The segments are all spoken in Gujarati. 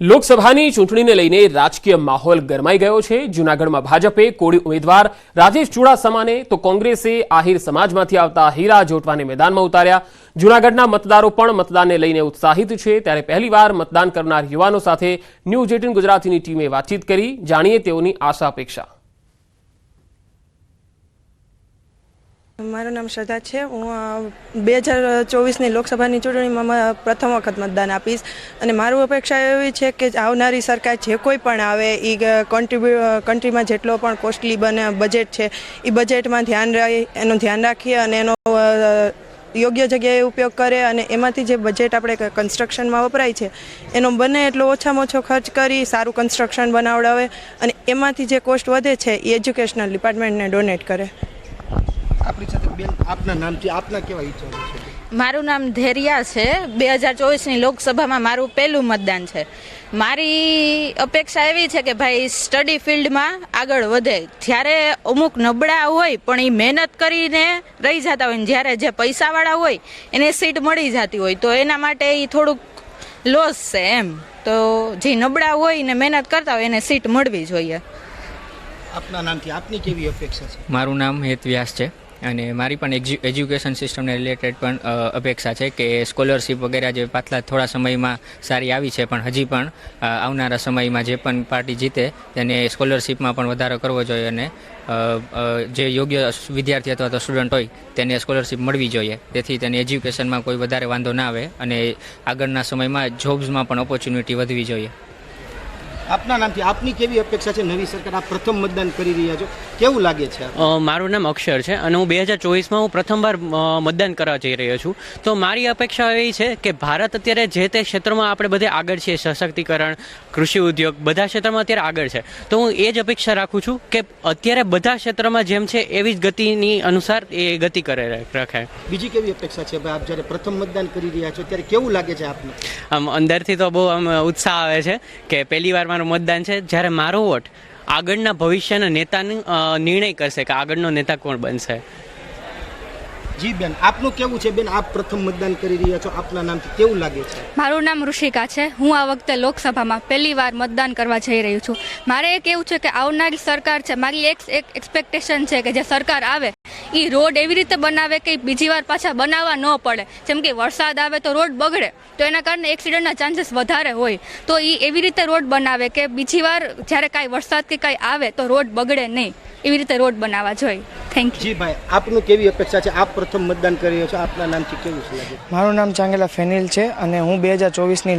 લોકસભાની ચૂંટણીને લઈને રાજકીય માહોલ ગરમાઈ ગયો છે. જૂનાગઢમાં ભાજપે કોળી ઉમેદવાર રાજેશ ચુડાસમાને તો કોંગ્રેસે આહિર સમાજમાંથી આવતા હીરા જોટવાને મેદાનમાં ઉતાર્યા. જૂનાગઢના મતદારો પણ મતદાનને લઈને ઉત્સાહિત છે. ત્યારે પહેલીવાર મતદાન કરનાર યુવાનો સાથે ન્યૂઝ એટીન ગુજરાતીની ટીમે વાતચીત કરી. જાણીએ તેઓની આશા અપેક્ષા. મારું નામ શ્રદ્ધા છે. હું બે હજાર ચોવીસની લોકસભાની ચૂંટણીમાં પ્રથમ વખત મતદાન આપીશ. અને મારું અપેક્ષા એવી છે કે આવનારી સરકાર જે કોઈ પણ આવે એ કન્ટ્રીબ્યુ કન્ટ્રીમાં જેટલો પણ કોસ્ટલી બને બજેટ છે એ બજેટમાં ધ્યાન રહી એનું ધ્યાન રાખીએ અને એનો યોગ્ય જગ્યાએ ઉપયોગ કરે અને એમાંથી જે બજેટ આપણે કન્સ્ટ્રક્શનમાં વપરાય છે, એનો બને એટલો ઓછામાં ઓછો ખર્ચ કરી, સારું કન્સ્ટ્રક્શન બનાવડાવે અને એમાંથી જે કોસ્ટ વધે છે એ એજ્યુકેશનલ ડિપાર્ટમેન્ટને ડોનેટ કરે. આપણી સાથે બેન આપના નામથી આપના કેવા ઈચ્છા છે? મારું નામ ધૈર્યા છે. બે હજાર ચોવીસની લોકસભામાં મારું પહેલું મતદાન છે. મારી અપેક્ષા એવી છે કે ભાઈ સ્ટડી ફિલ્ડમાં આગળ વધે. જ્યારે અમુક નબળા હોય પણ એ મહેનત કરીને રહી જતા હોય ને જ્યારે જે પૈસાવાળા હોય એને સીટ મળી જતી હોય તો એના માટે એ થોડુંક લોસ છે એમ. તો જે નબળા હોય ને મહેનત કરતા હોય એને સીટ મળવી જોઈએ. આપના નામથી આપની કેવી અપેક્ષા છે? મારું નામ હેત વ્યાસ છે. અને મારી પણ એજ્યુ એજ્યુકેશન સિસ્ટમને રિલેટેડ પણ અપેક્ષા છે કે સ્કોલરશિપ વગેરે જે પાછલા થોડા સમયમાં સારી આવી છે, પણ હજી પણ આવનારા સમયમાં જે પણ પાર્ટી જીતે તેને સ્કોલરશિપમાં પણ વધારો કરવો જોઈએ અને જે યોગ્ય વિદ્યાર્થી અથવા તો સ્ટુડન્ટ હોય તેને સ્કોલરશિપ મળવી જોઈએ. તેથી તેને એજ્યુકેશનમાં કોઈ વધારે વાંધો ના આવે અને આગળના સમયમાં જોબ્સમાં પણ ઓપોર્ચ્યુનિટી વધવી જોઈએ. આપના નામથી આપની કેવી અપેક્ષા છે? નવી સરકાર આપ પ્રથમ મતદાન કરી રહ્યા છો. કેવું લાગે છે? મારું નામ અક્ષર છે અને હું બે હજાર ચોવીસમાં હું પ્રથમવાર મતદાન કરવા જઈ રહ્યો છું. તો મારી અપેક્ષા એવી છે કે ભારત અત્યારે જે તે ક્ષેત્રમાં આપણે બધે આગળ છીએ સશક્તિકરણ કૃષિ ઉદ્યોગ બધા ક્ષેત્રમાં અત્યારે આગળ છે. તો હું એ જ અપેક્ષા રાખું છું કે અત્યારે બધા ક્ષેત્રમાં જેમ છે એવી જ ગતિની અનુસાર એ ગતિ કરે રાખે બીજી કેવી અપેક્ષા છે? ભાઈ આપ જ્યારે પ્રથમ મતદાન કરી રહ્યા છો ત્યારે કેવું લાગે છે આપને? આમ અંદરથી તો બહુ આમ ઉત્સાહ આવે છે કે પહેલી વાર મારું મતદાન છે. જ્યારે મારો વોટ આગળના ભવિષ્યના નેતાનું નિર્ણય કરશે કે આગળનો નેતા કોણ બનશે. જી બેન આપનું કેવું છે બેન? આપ પ્રથમ મતદાન કરી રહ્યા છો. આપના નામથી કેવું લાગે છે? મારું નામ ઋષિકા છે. હું આ વખતે લોકસભામાં પહેલી વાર મતદાન કરવા જઈ રહ્યું છું. મારે એ કેવું છે કે આવનારી સરકાર છે. મારી એક એક એક્સપેક્ટેશન છે કે જે સરકાર આવે એ રોડ એવી રીતે બનાવે કે બીજી વાર પાછા બનાવવા ન પડે. જેમ કે વરસાદ આવે તો રોડ બગડે તો એના કારણે એક્સિડન્ટના ચાન્સીસ વધારે હોય. તો એ એવી રીતે રોડ બનાવે કે બીજી વાર જ્યારે કાંઈ વરસાદ કે કાંઈ આવે તો રોડ બગડે નહીં. એવી રીતે રોડ બનાવવા જોઈએ. થેન્ક યુ જી ભાઈ આપનું કેવી અપેક્ષા છે? આપ પ્રથમ મતદાન કરી રહ્યો છો. આપના નામથી કેવું છે લાગે? મારું નામ ચાંગેલા ફેનિલ છે અને હું બે હજાર ચોવીસની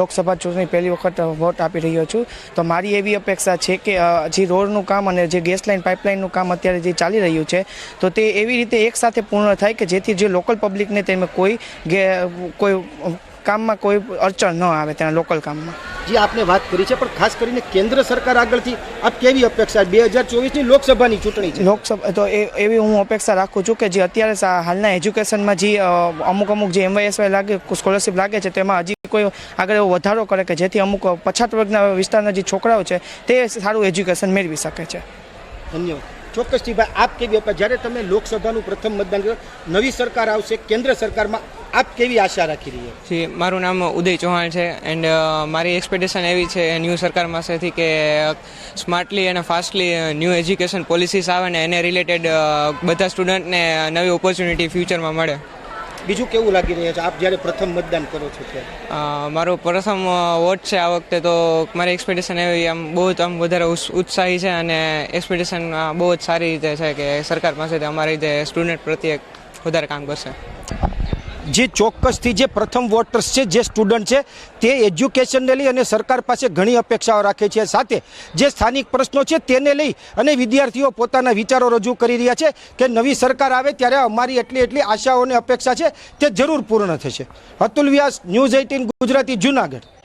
લોકસભા ચૂંટણી પહેલી વખત વોટ આપી રહ્યો છું. તો મારી એવી અપેક્ષા છે કે જે રોડનું કામ અને જે ગેસ લાઇન પાઇપલાઇનનું કામ અત્યારે જે ચાલી રહ્યું છે તો તે એવી રીતે એકસાથે પૂર્ણ થાય કે જેથી જે લોકલ પબ્લિકને તેમાં કોઈ ગે કોઈ કામમાં કોઈ અડચણ ન આવે તેના લોકલ કામમાં. જે આપને વાત કરી છે પણ ખાસ કરીને કેન્દ્ર સરકાર આગળથી આપ કેવી અપેક્ષા? બે હજાર ચોવીસની લોકસભાની ચૂંટણી છે. લોકસભા તો એ એવી હું અપેક્ષા રાખું છું કે જે અત્યારે હાલના એજ્યુકેશનમાં જે અમુક અમુક જે એમવાયએસવાય લાગે સ્કોલરશિપ લાગે છે તેમાં હજી કોઈ આગળ એવો વધારો કરે કે જેથી અમુક પછાત વર્ગના વિસ્તારના જે છોકરાઓ છે તે સારું એજ્યુકેશન મેળવી શકે છે. ધન્યવાદ. ચોક્કસથી ભાઈ, આપ કેવી અપેક્ષા જ્યારે તમે લોકસભાનું પ્રથમ મતદાન કરો નવી સરકાર આવશે, કેન્દ્ર સરકારમાં આપ કેવી આશા રાખી રહી છે મારું નામ ઉદય ચૌહાણ છે એન્ડ મારી એક્સપેક્ટેશન એવી છે ન્યૂ સરકાર પાસેથી કે સ્માર્ટલી અને ફાસ્ટલી ન્યૂ એજ્યુકેશન પોલિસીસ આવે ને એને રિલેટેડ બધા સ્ટુડન્ટને નવી ઓપોર્ચ્યુનિટી ફ્યુચરમાં મળે. બીજું કેવું લાગી રહ્યા છે? આપ જ્યારે પ્રથમ મતદાન કરો છો ત્યારે? મારો પ્રથમ વોટ છે આ વખતે તો મારી એક્સપેક્ટેશન એવી આમ બહુ જ આમ વધારે ઉત્સ- ઉત્સાહી છે અને એક્સપેક્ટેશન બહુ જ સારી રીતે છે કે સરકાર પાસેથી અમારી જે સ્ટુડન્ટ પ્રત્યે વધારે કામ કરશે. જે ચોક્કસથી જે પ્રથમ વોટર્સ છે, જે સ્ટુડન્ટ છે, તે એજ્યુકેશનને લઈ અને સરકાર પાસે ઘણી અપેક્ષાઓ રાખે છે. સાથે જે સ્થાનિક પ્રશ્નો છે, તેને લઈ અને વિદ્યાર્થીઓ પોતાના વિચારો રજૂ કરી રહ્યા છે કે નવી સરકાર આવે ત્યારે અમારી એટલી એટલી આશાઓ અને અપેક્ષા છે તે જરૂર પૂર્ણ થશે. Atul Vyas news eighteen Gujarati, Junagadh.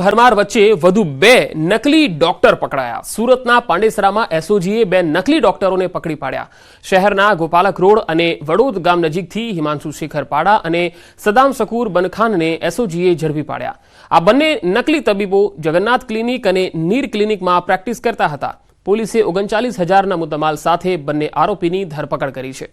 ભરમાર વચ્ચે વધુ બે નકલી ડોક્ટર પકડાયા. સુરતના પાંડેસરામાં એસઓજીએ બે નકલી ડોક્ટરોને પકડી પાડ્યા. શહેરના ગોપાલક રોડ અને વડોદ ગામ નજીકથી હિમાંશુ શેખર પાડા અને સદામ શકુર બનખાનને એસઓજીએ ઝડપી પાડ્યા. આ બંને નકલી તબીબો જગન્નાથ ક્લિનિક અને નીર ક્લિનિકમાં પ્રેક્ટિસ કરતા હતા. પોલીસે ઓગણચાલીસ હજારના મુદ્દામાલ સાથે બંને આરોપીની ધરપકડ કરી છે.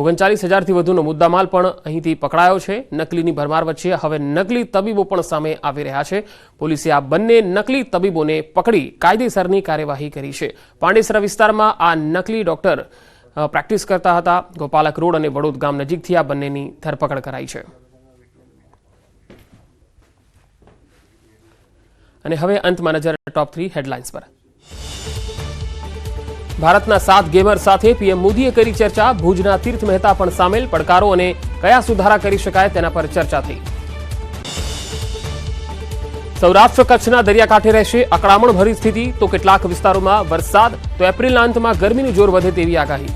ઓગણચાલીસ હજારથી વધુનો મુદ્દામાલ પણ અહીંથી પકડાયો છે. નકલીની ભરમાર વચ્ચે હવે નકલી તબીબો પણ સામે આવી રહ્યા છે. પોલીસે આ બંને નકલી તબીબોને પકડી કાયદેસરની કાર્યવાહી કરી છે. પાંડેસરા વિસ્તારમાં આ નકલી ડોક્ટર પ્રેક્ટિસ કરતા હતા. ગોપાલક રોડ અને વડોદ ગામ નજીકથી આ બંનેની ધરપકડ કરાઈ છે. અને હવે અંતમાં નજર ટોપ થ્રી હેડલાઇન્સ પર. ભારતના સાત ગેમર સાથે પીએમ મોદીએ કરી ચર્ચા. ભુજના તીર્થ મહેતા પણ સામેલ. પડકારો અને કયા સુધારા કરી શકાય તેના પર ચર્ચા થઈ. સૌરાષ્ટ્ર કચ્છના દરિયાકાંઠે રહેશે અકળામણભરી સ્થિતિ. તો કેટલાક વિસ્તારોમાં વરસાદ. તો એપ્રિલના અંતમાં ગરમીનું જોર વધે તેવી આગાહી.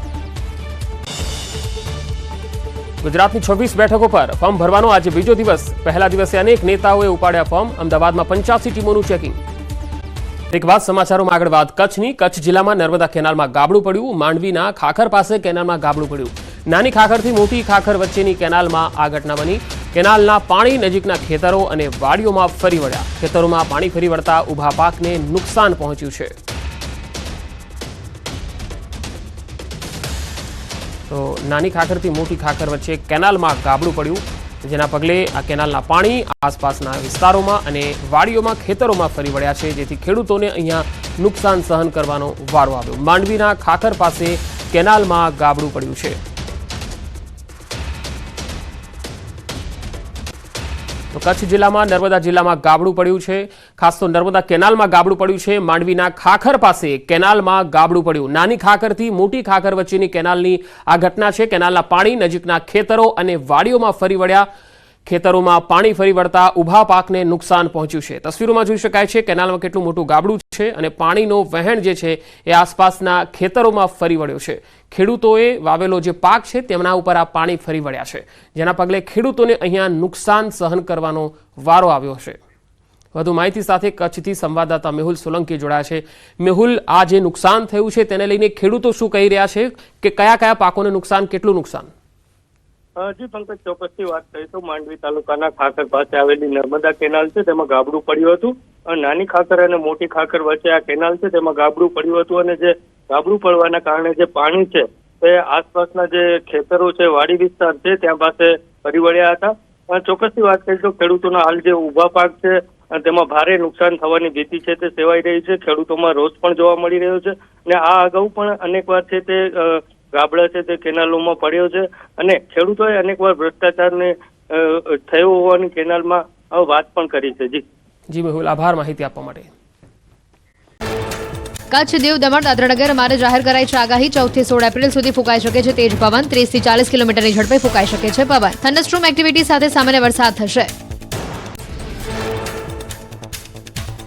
ગુજરાતની છવ્વીસ બેઠકો પર ફોર્મ ભરવાનો આજે બીજો દિવસ. પહેલા દિવસે અનેક નેતાઓએ ઉપાડ્યા ફોર્મ. અમદાવાદમાં પંચ્યાસી ટીમોનું ચેકિંગ. એક વાત સમાચારોમાં આગળ વાત. કચ્છની કચ્છ જિલ્લામાં નર્મદા કેનાલમાં ગાબડું પડ્યું. માંડવીના ખાખર પાસે કેનાલમાં ગાબડું પડ્યું. નાની ખાખરથી મોટી ખાખર વચ્ચેની કેનાલમાં આ ઘટના બની. કેનાલના પાણી નજીકના ખેતરો અને વાડીઓમાં ફરી વળ્યા. ખેતરોમાં પાણી ફરી વળતા ઊભા પાકને નુકસાન પહોંચ્યું છે. તો નાની ખાખરથી મોટી ખાખર વચ્ચે કેનાલમાં ગાબડું પડ્યું. જેના પગલે આ કેનાલના પાણી આસપાસના વિસ્તારોમાં અને વાડીઓમાં, ખેતરોમાં ફરી વળ્યા છે, જેથી ખેડૂતોને અહીંયા નુકસાન સહન કરવાનો વારો આવ્યો. માંડવીના ખાખર પાસે કેનાલમાં ગાબડું પડ્યું છે. કચ્છ જિલ્લામાં નર્મદા જિલ્લામાં ગાબડું પડ્યું છે. ખાસ તો નર્મદા કેનાલમાં ગાબડું પડ્યું છે. માંડવીના ખાખર પાસે કેનાલમાં ગાબડું પડ્યું. નાની ખાખરથી મોટી ખાખર વચ્ચેની કેનાલની આ ઘટના છે. કેનાલના પાણી નજીકના ખેતરો અને વાડીઓમાં ફરી વળ્યા. ખેતરોમાં પાણી ફરી વળતા ઊભા પાકને નુકસાન પહોંચ્યું છે. તસવીરોમાં જોઈ શકાય છે કેનાલમાં કેટલું મોટું ગાબડું છે અને પાણીનો વહેણ જે છે એ આસપાસના ખેતરોમાં ફરી વળ્યો છે. ખેડૂતોએ વાવેલો જે પાક છે તેમના ઉપર આ પાણી ફરી વળ્યા છે. જેના પગલે ખેડૂતોને અહીંયા નુકસાન સહન કરવાનો વારો આવ્યો છે. વધુ માહિતી સાથે કચ્છથી સંવાદદાતા મેહુલ સોલંકી જોડાયા છે. મેહુલ, આ જે નુકસાન થયું છે તેને લઈને ખેડૂતો શું કહી રહ્યા છે? કે કયા કયા પાકોને નુકસાન, કેટલું નુકસાન? જી, પંકજ, ચોક્કસથી વાત કરીએ તો માંડવી તાલુકાના ખાખર પાસે આવેલી નર્મદા કેનાલ છે. તેમાં ગાબડું પડ્યું હતું. નાની ખાખર અને મોટી ખાખર વચ્ચે આ કેનાલ છે. તેમાં ગાબડું પડ્યું હતું અને જે ગાબડું પડવાના કારણે જે પાણી છે, તે આસપાસના જે ખેતરો છે, વાડી વિસ્તાર છે, ત્યાં પાસે ફરી વળ્યા હતા. ચોક્કસથી વાત કરીએ તો ખેડૂતોના હાલ જે ઊભા પાક છે તેમાં ભારે નુકસાન થવાની ભીતિ છે, તે સેવાઈ રહી છે. ખેડૂતોમાં રોષ પણ જોવા મળી રહ્યો છે. અને આ અગાઉ પણ અનેક વાર છે તે ગાબડા છે તે કેનાલોમાં પડ્યો છે અને ખેડૂતોએ અનેકવાર ભ્રષ્ટાચારને થયો હોવાની કેનાલમાં વાત પણ કરી છે. જી. જી મેહુલ આભાર માહિતી આપવા માટે. કચ્છ દીવ દમણ દાદરાનગર મારે જાહેર કરાઈ છે આગાહી. ચૌદથી સોળ એપ્રિલ સુધી ફૂંકાઈ શકે છે તેજ પવન. ત્રીસથી ચાલીસ કિલોમીટરની ઝડપે ફૂંકાઈ શકે છે પવન. થંડરસ્ટ્રોમ એક્ટિવિટી સાથે સામાન્ય વરસાદ થશે.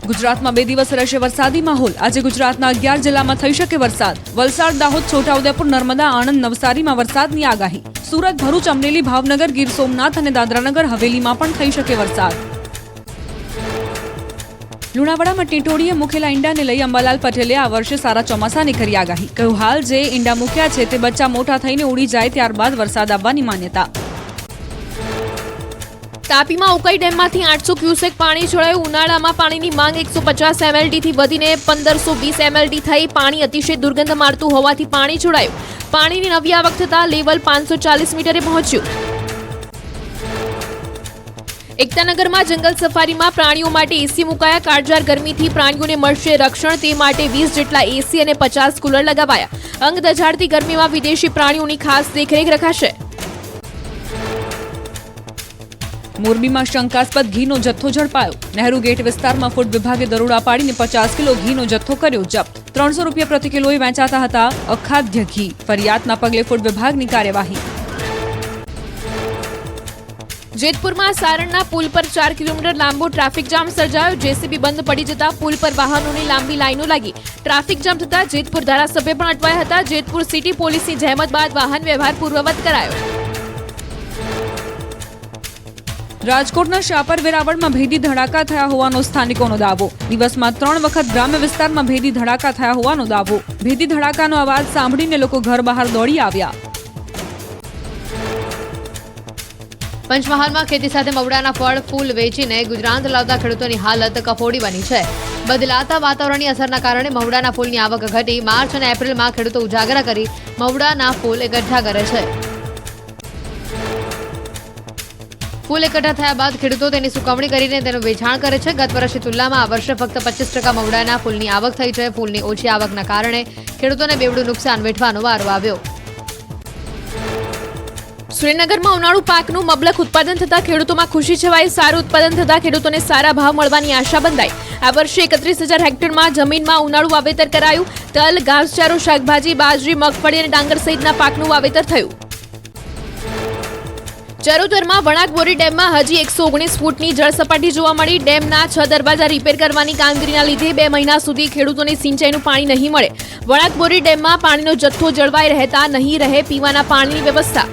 ગુજરાતમાં બે દિવસ રહેશે વરસાદી માહોલ. આજે ગુજરાતના અગિયાર જિલ્લામાં થઈ શકે વરસાદ. વલસાડ, દાહોદ છોટાઉદેપુર નર્મદા, આણંદ, નવસારીમાં વરસાદની આગાહી. સુરત, ભરૂચ, અમરેલી, ભાવનગર, ગીર સોમનાથ અને દાદરાનગર હવેલીમાં પણ થઈ શકે વરસાદ. લુણાવાડામાં ટીટોડીએ મૂકેલા ઈંડાને લઈ અંબાલાલ પટેલે આ વર્ષે સારા ચોમાસાની કરી આગાહી. કહ્યું, હાલ જે ઈંડા મૂક્યા છે તે બચ્ચા મોટા થઈને ઉડી જાય ત્યારબાદ વરસાદ આવવાની માન્યતા. તાપીમાં ઉકાઈ ડેમમાંથી આઠસો ક્યુસેક પાણી છોડાયું. ઉનાળામાં પાણીની માંગ એકસો પચાસ એમએલડીથી વધીને પંદરસો વીસ એમએલડી થઈ પાણી અતિશય દુર્ગંધ મારતું હોવાથી પાણી છોડાયું. પાણીની નવી આવક થતાં લેવલ પાંચસો ચાલીસ મીટરે પહોંચ્યું. એકતાનગરમાં જંગલ સફારીમાં પ્રાણીઓ માટે એસી મુકાયા. કાળજાર ગરમીથી પ્રાણીઓને મળશે રક્ષણ. તે માટે વીસ જેટલા એસી અને પચાસ કુલર લગાવાયા. અંગ દજાડતી ગરમીમાં વિદેશી પ્રાણીઓની ખાસ દેખરેખ રખાશે. મોરબીમાં શંકાસ્પદ ઘીનો જથ્થો ઝડપાયો. નહેરુ ગેટ વિસ્તારમાં ફૂડ વિભાગે દરોડા પાડીને પચાસ કિલો ઘીનો જથ્થો કર્યો જપ્ત. ત્રણસો રૂપિયા પ્રતિ કિલોએ વેચાતા હતા અખાદ્ય ઘી. ફરિયાદના પગલે ફૂડ વિભાગની કાર્યવાહી. જેતપુરમાં સારણના પુલ પર ચાર કિલોમીટર લાંબો ટ્રાફિક જામ સર્જાયો. જેસીબી બંધ પડી જતા પુલ પર વાહનોની લાંબી લાઈનો લાગી. ટ્રાફિક જામ થતા જેતપુર ધારાસભ્ય પણ અટવાયા હતા. જેતપુર સિટી પોલીસની જહેમત બાદ વાહન વ્યવહાર પૂર્વવત કરાયો. રાજકોટના શાપર વેરાવળમાં ભેદી ધડાકા થયા હોવાનો સ્થાનિકોનો દાવો. દિવસમાં ત્રણ વખત ગ્રામ્ય વિસ્તારમાં ભેદી ધડાકા થયા હોવાનો દાવો. ભેદી ધડાકાનો અવાજ સાંભળીને લોકો ઘર બહાર દોડી આવ્યા. પંચમહાલમાં ખેતી સાથે મવડાના ફળ, ફૂલ વેચીને ગુજરાત લાવતા ખેડૂતોની હાલત કફોડી બની છે. બદલાતા વાતાવરણની અસરના કારણે મવડાના ફૂલની આવક ઘટી. માર્ચ અને એપ્રિલમાં ખેડૂતો ઉજાગરા કરી મવડાના ફૂલ એકઠા કરે છે. ફૂલ એકઠા થયા બાદ ખેડૂતો તેની સુકવણી કરીને તેનું વેચાણ કરે છે. ગત વર્ષની તુલનામાં આ વર્ષે ફક્ત પચીસ ટકા મવડાના ફૂલની આવક થઈ છે. ફૂલની ઓછી આવકના કારણે ખેડૂતોને બેવડું નુકસાન વેઠવાનો વારો આવ્યો. શ્રીનગરમાં ઉનાળુ પાકનું મબલક ઉત્પાદન થતા ખેડૂતોમાં ખુશી છવાઈ. સારું ઉત્પાદન થતા ખેડૂતોને સારા ભાવ મળવાની આશા બંધાઈ. આ વર્ષે એકત્રીસ હજાર હેક્ટરમાં જમીનમાં ઉનાળુ વાવેતર કરાયું. તલ, ઘાસચારો, શાકભાજી, બાજરી, મગફળી અને ડાંગર સહિતના પાકનું વાવેતર થયું. ચરોતરમાં વણાક બોરી ડેમમાં હજી એકસો ઓગણીસ ફૂટની જળસપાટી જોવા મળી. ડેમના છ દરવાજા રિપેર કરવાની કામગીરીના લીધે બે મહિના સુધી ખેડૂતોને સિંચાઈનું પાણી નહીં મળે. વણાક બોરી ડેમમાં પાણીનો જથ્થો જળવાઈ રહેતા નહીં રહે પીવાના પાણીની વ્યવસ્થા.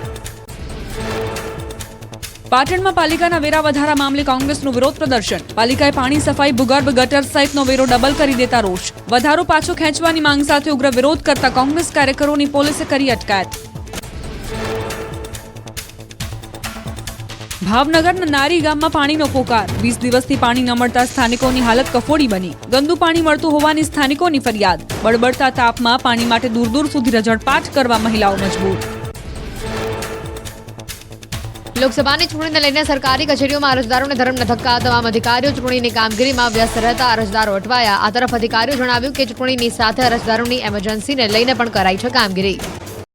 પાટણમાં પાલિકાના વેરા વધારા મામલે કોંગ્રેસનું વિરોધ પ્રદર્શન. પાલિકાએ પાણી સફાઈ ભૂગર્ભ ગટર સહિતનો વેરો ડબલ કરી દેતા રોષ. વધારો પાછો ખેંચવાની માંગ સાથે ઉગ્ર વિરોધ કરતા કોંગ્રેસ કાર્યકરોની પોલીસે કરી અટકાયત. ભાવનગરના નારી ગામમાં પાણીનો પોકાર વીસ દિવસથી પાણી ન મળતા સ્થાનિકોની હાલત કફોડી બની. ગંદુ પાણી મળતું હોવાની સ્થાનિકોની ફરિયાદ. બળબડતા તાપમાં પાણી માટે દૂર દૂર સુધી રજળપાટ કરવા મહિલાઓ મજબૂર. લોકસભાની ચૂંટણીને લઈને સરકારી કચેરીઓમાં અરજદારોને ધર્મના ધક્કા તમામ અધિકારીઓ ચૂંટણીની કામગીરીમાં વ્યસ્ત રહેતા અરજદારો અટવાયા. આ તરફ અધિકારીઓ જણાવ્યું કે ચૂંટણીની સાથે અરજદારોની એમરજન્સીને લઈને પણ કરાઈ છે કામગીરી.